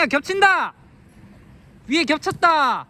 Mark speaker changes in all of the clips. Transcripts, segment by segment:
Speaker 1: 상야 겹친다. 위에 겹쳤다.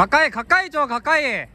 Speaker 1: 가까이 가까이 줘 가까이.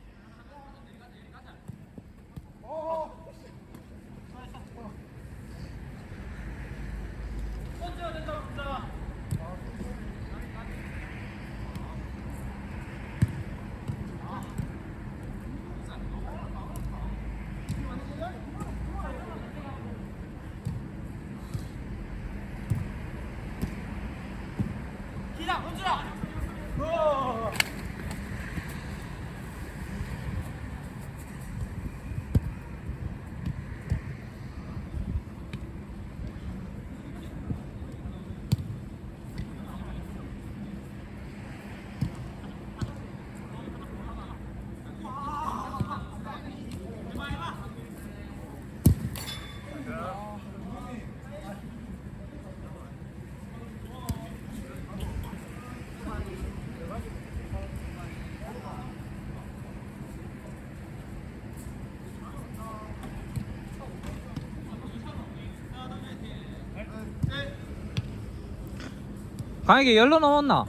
Speaker 1: 강에게 열로 넘었나?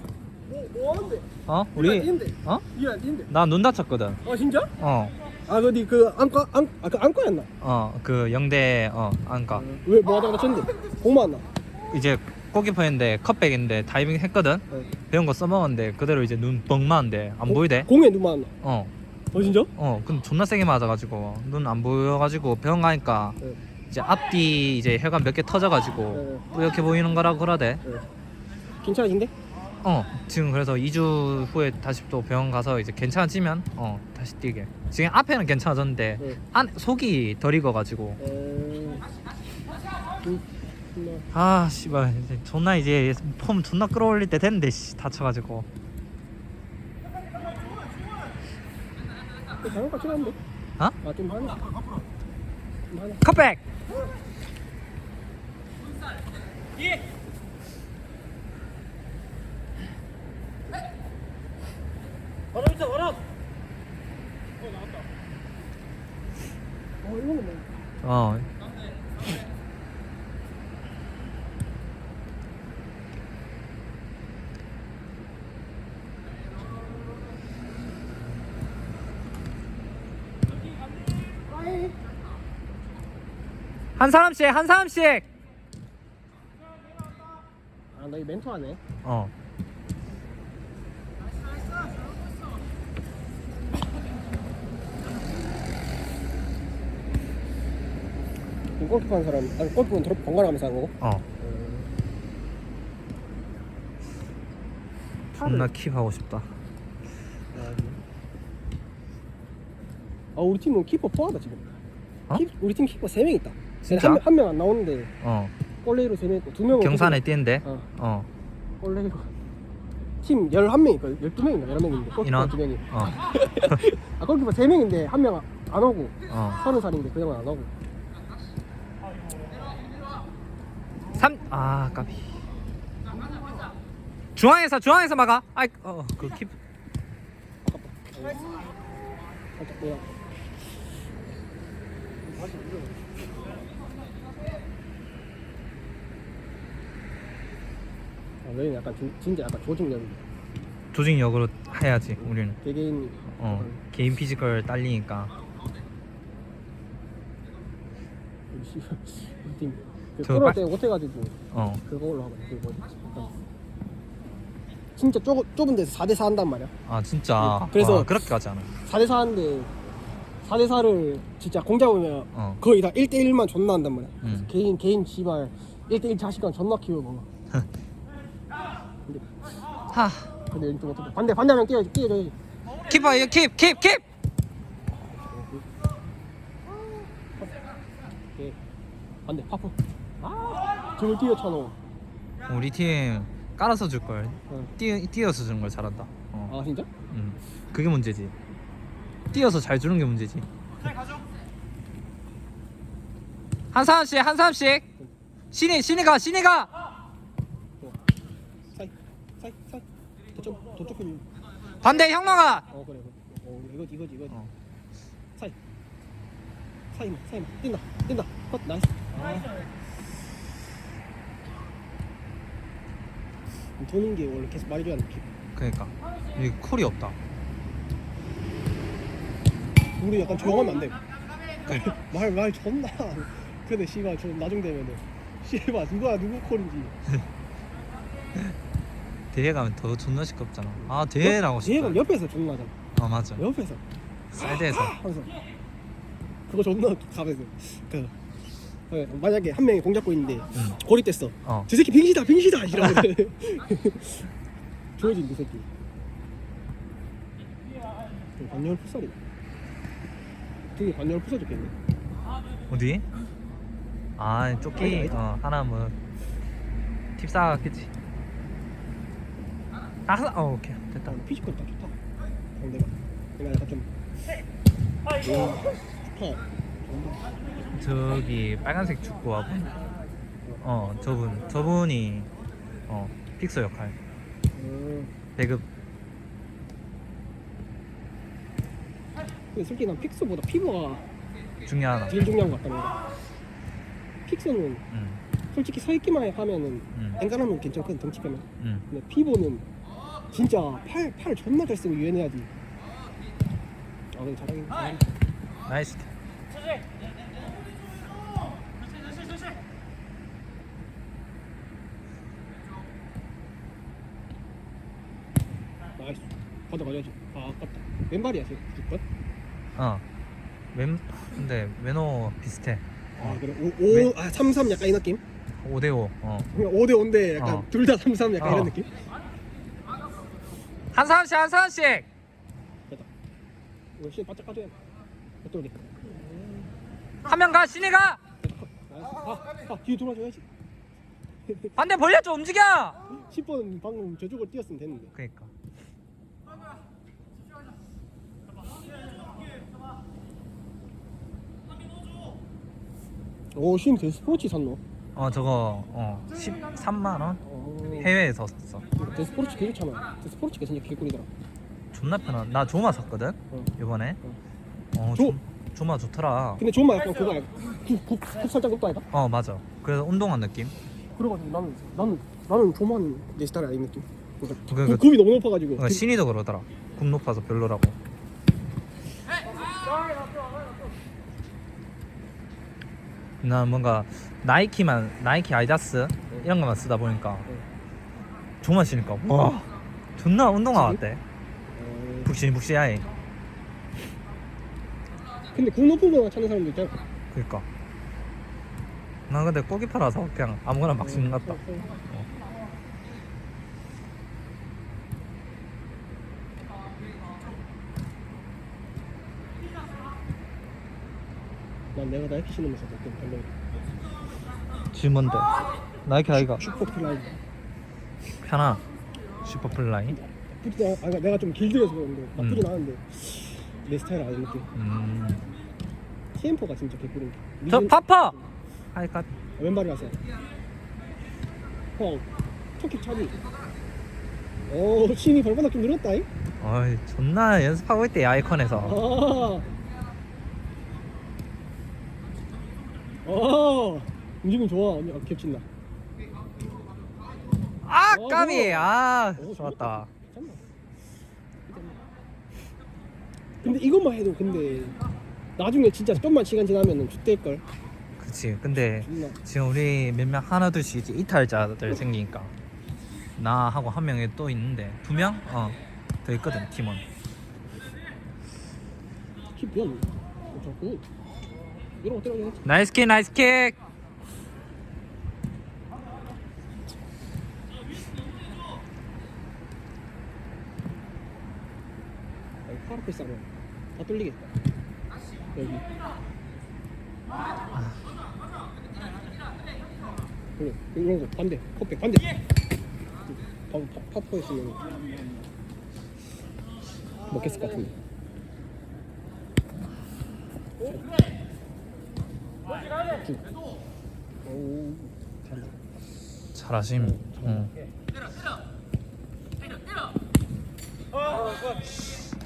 Speaker 2: 뭐, 뭐 하는데?
Speaker 1: 어?
Speaker 2: 안
Speaker 1: 우리? 어?
Speaker 2: 이거 안 뛰는데?
Speaker 1: 나 눈 다쳤거든.
Speaker 2: 아 진짜?
Speaker 1: 어.
Speaker 2: 아 어디 그 안과 안, 아, 그 안과였나?
Speaker 1: 어, 그 영대 어, 안가.
Speaker 2: 왜 뭐하다가 다쳤는데? 공맞나
Speaker 1: 이제 골키퍼인데 컵백인데 다이빙 했거든.
Speaker 2: 네.
Speaker 1: 배운 거 써먹었는데 그대로 이제 눈 뻥마는데 안 보이대.
Speaker 2: 공에 누 맞나?
Speaker 1: 어.
Speaker 2: 어 진짜?
Speaker 1: 어, 근데 존나 세게 맞아가지고 눈 안 보여가지고 병원 가니까
Speaker 2: 네.
Speaker 1: 이제 앞뒤 이제 혈관 몇 개 터져가지고 뿌옇게 보이는 거라고 그러대.
Speaker 2: 네. 괜찮아진데?
Speaker 1: 어, 지금 그래서 2주 후에 다시 또 병원 가서 이제 괜찮아지면 어 다시 뛰게. 지금 앞에는 괜찮아졌는데
Speaker 2: 네.
Speaker 1: 안 속이 덜 익어가지고
Speaker 2: 에... 음, 뭐,
Speaker 1: 아 씨발 이제 존나 이제 폼 존나 끌어올릴 때 됐는데 씨 다쳐가지고
Speaker 2: 그 장난감 치는데?
Speaker 1: 어?
Speaker 2: 아좀 하네. 좀 하네.
Speaker 1: 컵백.
Speaker 2: 바로 있어 바로. 어 나왔다. 어 이거는 뭐?
Speaker 1: 어. 한 사람씩 한 사람씩.
Speaker 2: 아나 이 멘토 하네.
Speaker 1: 어.
Speaker 2: 이 골키퍼 하는 사람 아니 골키퍼는 저렇게 번갈아 가면서 하는 거고.
Speaker 1: 어. 존나 킵하고 싶다.
Speaker 2: 아 우리 팀은 키퍼 포하다 지금.
Speaker 1: 어?
Speaker 2: 키, 우리 팀 키퍼 3명 있다.
Speaker 1: 진짜?
Speaker 2: 한명 안 나오는데
Speaker 1: 어.
Speaker 2: 골레이로 3명 있고 2명은
Speaker 1: 경산에 뛰는데.
Speaker 2: 어.
Speaker 1: 어.
Speaker 2: 골레이로 팀 11명 있거든. 12명인가 11명인데 골키퍼
Speaker 1: 인원?
Speaker 2: 2명이.
Speaker 1: 어.
Speaker 2: 아 골키퍼 3명인데 한 명 안 오고
Speaker 1: 어.
Speaker 2: 30살인데 그 형은 안 오고.
Speaker 1: 삼. 아 까비. 중앙에서 중앙에서 막아. 아이 어 그 킵
Speaker 2: 살짝 내가 아, 여기는 약간 진, 진짜 약간 조직력인데
Speaker 1: 조직력으로 해야지 우리는
Speaker 2: 개개인
Speaker 1: 어 개인 피지컬 딸리니까
Speaker 2: 우리 씨 우리 팀
Speaker 1: 그저 빨-
Speaker 2: 때 못해가지고
Speaker 1: 어.
Speaker 2: 그걸로 하고 그 뭐지 약간 진짜 좁, 좁은 데서 4대4 한단 말이야.
Speaker 1: 아 진짜?
Speaker 2: 네, 그래서-
Speaker 1: 아, 그렇게 하지 않아
Speaker 2: 4대4 하는데 4대4를 진짜 공자 보면
Speaker 1: 어.
Speaker 2: 거의 다 1대1만 존나 한단 말이야.
Speaker 1: 음.
Speaker 2: 개인 개인 지발 1대1 자식감 존나 키우고 막. 근데
Speaker 1: 하.
Speaker 2: 근데 여기 좀 어떻게 반대 반대하면 끼어 끼어줘야지.
Speaker 1: 키퍼 이거 킵 킵 킵
Speaker 2: 예. 반대 파프. 아 저걸 끼어쳐놓
Speaker 1: 우리 팀 깔아서 줄 걸.
Speaker 2: 어.
Speaker 1: 띄 띄어서 주는 걸 잘한다. 어.
Speaker 2: 아 진짜?
Speaker 1: 음. 그게 문제지. 띄어서 잘 주는 게 문제지. 한 사람씩 한 사람씩. 신이 신이 가 신이가.
Speaker 2: 어. 사이 사이 사이. 저쪽 저쪽 편이
Speaker 1: 반대 형나가.
Speaker 2: 어 그래 그래. 어 이거지 이거지 이거지
Speaker 1: 어.
Speaker 2: 사이 사이만 사이만 뛴다 뛴다 컷 나이스 아. 도는 게 원래 계속 말해줘야 돼
Speaker 1: 그러니까. 여기 콜이 없다.
Speaker 2: 우리 약간 조용하면 안 돼. 말, 말 존나. 근데 씨발 좀 나중 되면은. 씨발 누가 누구 콜인지.
Speaker 1: 대회 가면 더 존나 시끄럽잖아. 아 대회 나고 싶다
Speaker 2: 얘가 옆에서 존나 하잖아.
Speaker 1: 아 맞아.
Speaker 2: 옆에서.
Speaker 1: 사이드에서
Speaker 2: 그거 존나 가면서 그 어, 만약에 한 명이 공 잡고 있는데
Speaker 1: 응.
Speaker 2: 고립됐어.
Speaker 1: 어
Speaker 2: 저 새끼 빙시다 빙시다 이러면서 조여진 그 새끼. 그 관열 풋살이. 되게 관열 풋살 좋겠네.
Speaker 1: 어디? 아
Speaker 2: 아니,
Speaker 1: 조끼
Speaker 2: 아니.
Speaker 1: 어 하나 뭐 팁싸겠지 아 어, 오케이 됐다
Speaker 2: 아, 피지컬 딱 좋다. 상대가. 내가 약간 좀. 오, 좋다.
Speaker 1: 저기 빨간색 축구화분 어 저분 저분이 어 픽서 역할
Speaker 2: 음,
Speaker 1: 배급
Speaker 2: 근데 솔직히 난 픽스보다 피부가
Speaker 1: 중요하나
Speaker 2: 제일 중요한 것 같다는 거. 픽스는
Speaker 1: 응,
Speaker 2: 솔직히 서 있기만 하면은
Speaker 1: 응,
Speaker 2: 앵간하면 괜찮거든 덩치 빼면.
Speaker 1: 응.
Speaker 2: 근데 피부는 진짜 팔, 팔 존나 잘 쓰고 유연해야지. 아 근데 잘하긴 잘하긴.
Speaker 1: 나이스
Speaker 2: 나이스. 받아가야지. 아 아깝다. 왼발이야 쟤 무조건.
Speaker 1: 어 왼 근데 왼호 비슷해
Speaker 2: 아 그래. 오, 오, 아 3-3 약간 이 느낌?
Speaker 1: 5대 5 어.
Speaker 2: 그냥 5대 5인데 약간
Speaker 1: 어.
Speaker 2: 둘다 3-3 약간
Speaker 1: 어.
Speaker 2: 이런 느낌?
Speaker 1: 한 사람씩 한 사람씩
Speaker 2: 됐다. 이거 실 바짝 까줘야 돼. 어떠니?
Speaker 1: 한명 가 신이 가.
Speaker 2: 아, 아 뒤에 돌아줘야지.
Speaker 1: 반대 벌려줘 움직여
Speaker 2: 10번 방금 저쪽을 뛰었으면 됐는데.
Speaker 1: 그니까
Speaker 2: 오, 신 데스포츠 샀노?
Speaker 1: 어 저거 어 13만 원
Speaker 2: 어,
Speaker 1: 해외에서 샀어
Speaker 2: 데스포츠 개 좋잖아. 데스포츠가 진짜 개꿀이더라.
Speaker 1: 존나 편한 나 조마 샀거든
Speaker 2: 어.
Speaker 1: 이번에
Speaker 2: 어.
Speaker 1: 어
Speaker 2: 조-
Speaker 1: 조, 조마 좋더라.
Speaker 2: 근데 존마 약간 그거? 굽, 굽, 굽 살짝 높다 아이가?
Speaker 1: 어 맞아. 그래서 운동한 느낌?
Speaker 2: 그래가지고 나는 나는 나는 조마는 내 스타일 아닌 느낌. 그러니까
Speaker 1: 그-
Speaker 2: 굽- 굽이 너무 높아가지고.
Speaker 1: 어, 신이도 그러더라. 굽 높아서 별로라고. 난 뭔가 나이키만 나이키 아이다스 이런 것만 쓰다 보니까 조마 신니까. 와 존나 운동화 같대
Speaker 2: 어,
Speaker 1: 북신북신하이
Speaker 2: 근데 굽 높은 거 찾는 사람도 있잖아.
Speaker 1: 그니까 난 근데 꼬기파라서 그냥 아무거나 막 신는 것 같다
Speaker 2: 어, 어. 난 내가 나이키 신으면서 좀 별로.
Speaker 1: 지금 뭔데 나이키 아이가
Speaker 2: 슈퍼 플라이.
Speaker 1: 편하 슈퍼플라이
Speaker 2: 그러니까 내가 좀 길들여서 그런데 나쁘진
Speaker 1: 음.
Speaker 2: 않은데 내 스타일 아닌 느낌.
Speaker 1: 음.
Speaker 2: TM4가 진짜 개꿀인 게.
Speaker 1: 저 파파 하이까
Speaker 2: 왼발이라서. 형, 토킥 차기. 오, 신이 발바닥 좀 늘었다. 이?
Speaker 1: 어이 존나 연습하고 있대 아이콘에서
Speaker 2: 아. 어. 움직임 좋아. 언니 아, 겹친다.
Speaker 1: 아
Speaker 2: 어,
Speaker 1: 까비 아
Speaker 2: 오,
Speaker 1: 좋았다
Speaker 2: 괜찮나? 근데 이것만 해도 근데 나중에 진짜 좀만 시간 지나면은 죽될 걸.
Speaker 1: 그치 근데
Speaker 2: 존나.
Speaker 1: 지금 우리 몇 명 하나 둘씩 이제 이탈자들 생기니까 나 하고 한 명이 또 있는데 두 명? 어더 있거든 팀원
Speaker 2: 키 변. 어, 자꾸 이런 거 때려야 지
Speaker 1: 나이스 킥 나이스
Speaker 2: 킥팔 앞에 싸면 다 뚫리겠다. 여기. 그래 이런 거 반대 컵백 반대. 파 파포 했으면 먹겠을 것 같은데.
Speaker 1: 잘하심 응.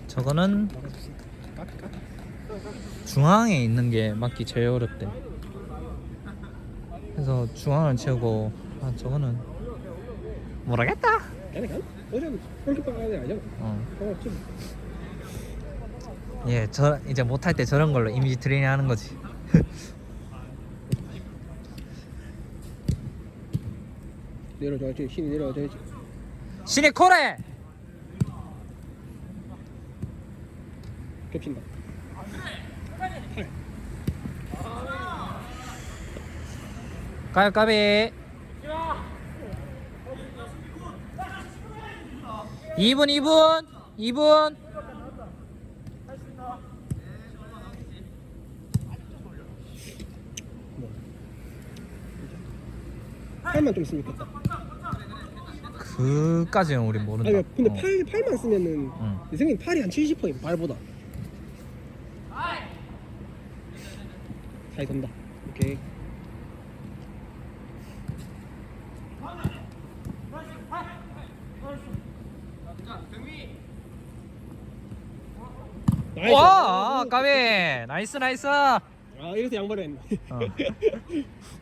Speaker 1: 저거는
Speaker 2: 막아줬으니까. 까비 까비.
Speaker 1: 중앙에 있는 게 맞기 제일 어렵대 그래서 중앙을 채우고 아 저거는 모르겠다.
Speaker 2: 어.
Speaker 1: 예, 저 이제 못할 때 저런 걸로 이미지 트레이닝 하는 거지.
Speaker 2: 내려줘야지 힘이 내려줘야지.
Speaker 1: 신의 코레.
Speaker 2: 겹친다.
Speaker 1: 까비 까비. 2분 2분 2분
Speaker 2: 팔만 좀 쓰면 좋겠다.
Speaker 1: 그까지는 우리 모른다.
Speaker 2: 아니 근데
Speaker 1: 어.
Speaker 2: 팔 팔만 쓰면은
Speaker 1: 응.
Speaker 2: 내 생각엔 팔이 한 70%인 발보다. 잘 돈다. 오케이. 나이스.
Speaker 1: 와, 까비. 나이스 나이스.
Speaker 2: 아 이래서 양발을 했네.
Speaker 1: 어.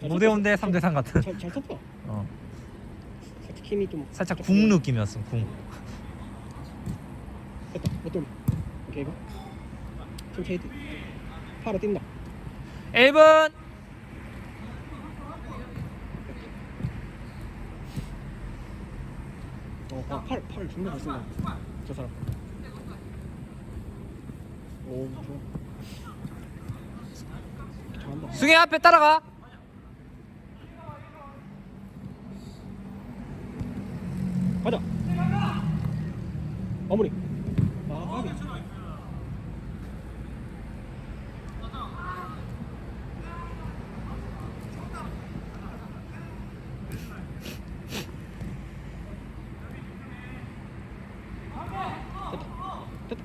Speaker 1: 무대 온대 3대 3 같은.
Speaker 2: 잘, 잘 쳤다.
Speaker 1: 어.
Speaker 2: 살짝 힘이 좀
Speaker 1: 살짝 궁 느낌이었어. 궁.
Speaker 2: 됐다. 어떤 오케이 이거. 천천히 뛰. 팔아 뛴다.
Speaker 1: 1분.
Speaker 2: 어, 아, 팔, 팔 존나 잘 쓴다. 저 사람. 오, 좋아. 잘한다.
Speaker 1: 수경 앞에 따라가.
Speaker 2: 가자. 마무리. 아, 까비. 됐다. 됐다.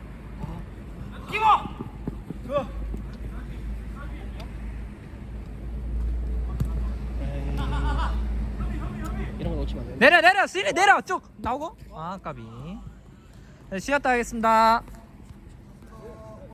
Speaker 2: 에이, 이런 거 놓치면 안 돼.
Speaker 1: 내려 내려 신이 내려 쭉 나오고. 아 까비. 네, 쉬었다 하겠습니다.